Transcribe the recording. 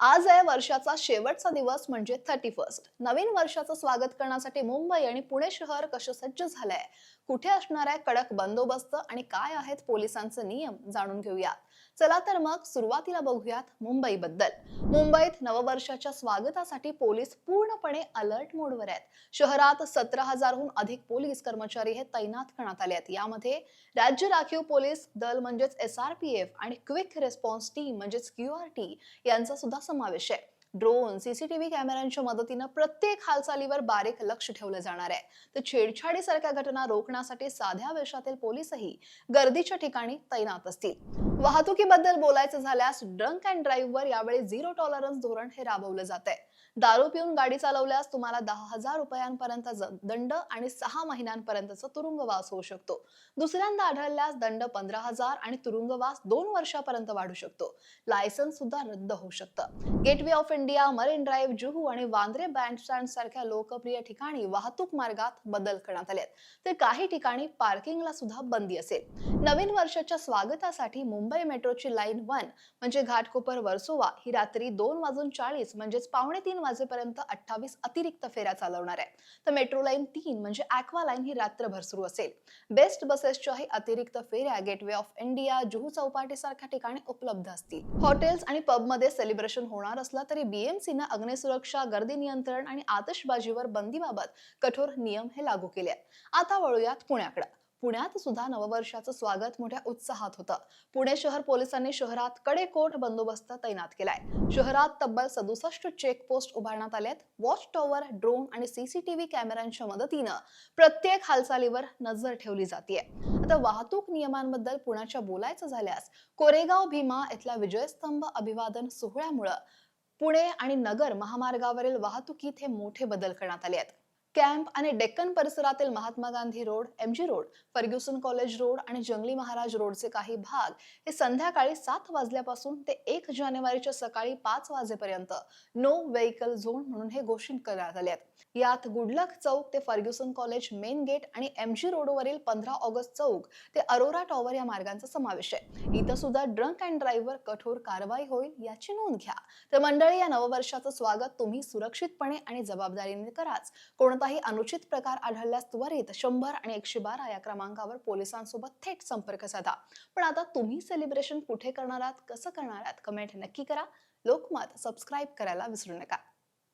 आज आहे वर्षाचा शेवटचा दिवस म्हणजे थर्टी फर्स्ट नवीन वर्षाचं स्वागत करण्यासाठी मुंबई आणि पुणे शहर कसं सज्ज झालंय? कुठे असणार आहे कडक बंदोबस्त आणि काय आहेत पोलिसांचे नियम जाणून घेऊयात. चला तर मग सुरुवातीला बघूयात मुंबईबद्दल. मुंबईत नववर्षाच्या स्वागतासाठी पोलीस पूर्णपणे अलर्ट मोडवर आहेत. शहरात सतरा हजारहून अधिक पोलीस कर्मचारी हे तैनात करण्यात आले आहेत. यामध्ये राज्य राखीव पोलीस दल म्हणजेच एस आर पी एफ आणि क्विक रेस्पॉन्स टीम म्हणजेच क्यू आर टी यांचा सुद्धा समावेश आहे. ड्रोन सीसीटीव्ही कॅमेऱ्यांच्या मदतीनं प्रत्येक हालचालीवर बारीक लक्ष ठेवलं जाणार आहे. तर छेडछाडीसारख्या घटना रोखण्यासाठी साध्या वेशातील पोलीसही गर्दीच्या ठिकाणी तैनात असतील. वाहतुकीबद्दल बोलायचं झाल्यास ड्रंक अँड ड्राईव्हवर यावेळी झिरो टॉलरन्स धोरण हे राबवलं जात आहे दारू पिऊन गाडी चालवल्यास तुम्हाला दहा हजार रुपयांपर्यंत दंड आणि सहा महिन्यांपर्यंतचा तुरुंगवास होऊ शकतो. दुसऱ्यांदा आढळल्यास दंड पंधरा हजार आणि तुरुंगवास दोन वर्षापर्यंत वाढू शकतो. लायसन्स सुद्धा रद्द होऊ शकतं. Gateway of India Marine Drive Juhu आणि वांद्रे बँडस्टँड सारख्या लोकप्रिय ठिकाणी वाहतूक मार्गात बदल करण्यात आले तर काही ठिकाणी पार्किंगला सुद्धा बंदी असेल. नवीन वर्षाच्या स्वागतासाठी मुंबई मेट्रोची लाईन वन म्हणजे घाटकोपर वर्सोवा ही रात्री दोन वाजून चाळीस म्हणजेच पावणे तीन वाजेपर्यंत अठ्ठावीस अतिरिक्त फेऱ्या चालवणार आहे तर मेट्रो लाईन तीन म्हणजे ऍक्वा लाईन ही रात्रभर सुरू असेल. बेस्ट बसेसच्याही अतिरिक्त फेऱ्या Gateway of India Juhu Chowpatty सारख्या ठिकाणी उपलब्ध असतील. हॉटेल्स आणि पबमध्ये सेलिब्रेशन होणार असलं तरी बीएमसीनं अग्निसुरक्षा गर्दी नियंत्रण आणि आतषबाजीवर बंदीबाबत कठोर नियम हे लागू केले आहेत. आता वळूयात पुण्याकडे. पुण्यात सुद्धा नववर्षाचं स्वागत मोठ्या उत्साहात होतं. पुणे शहर पोलिसांनी शहरात कडेकोट बंदोबस्त तैनात केलाय. शहरात तब्बल सदुसष्ट चेकपोस्ट उभारण्यात आल्यात वॉच टॉवर ड्रोन आणि सीसीटीव्ही कॅमेऱ्यांच्या मदतीनं प्रत्येक हालचालीवर नजर ठेवली जाते आता वाहतूक नियमांबद्दल पुण्याच्या बोलायचं झाल्यास कोरेगाव भीमा इथल्या विजयस्तंभ अभिवादन सोहळ्यामुळं पुणे आणि नगर महामार्गावरील वाहतुकीत हे मोठे बदल करण्यात आले आहेत. कॅम्प आणि डेक्कन परिसरातील Mahatma Gandhi road MG road Fergusson college road आणि जंगली महाराज रोडचे काही भाग हे संध्याकाळी सात वाजल्यापासून ते एक जानेवारीच्या सकाळी पाच वाजेपर्यंत नो व्हेकल झोन म्हणून हे घोषित करण्यात आले आहेत. यात गुडलक चौक ते फर्ग्युसन कॉलेज मेन गेट आणि एमजी रोडवरील पंधरा ऑगस्ट चौक ते अरोरा टॉवर या मार्गांचा समावेश आहे. इथं सुद्धा ड्रंक अँड ड्राईव्हवर कठोर कारवाई होईल याची नोंद घ्या. तर मंडळी या नववर्षाचं स्वागत तुम्ही सुरक्षितपणे आणि जबाबदारीने कराच. कोणताही अनुचित प्रकार आढळल्यास त्वरित शंभर आणि एकशे बारा या क्रमांकावर पोलिसांसोबत थेट संपर्क साधा. पण आता तुम्ही सेलिब्रेशन कुठे करणार आहात कसं करणार आहात कमेंट नक्की करा. लोकमत सबस्क्राईब करायला विसरू नका.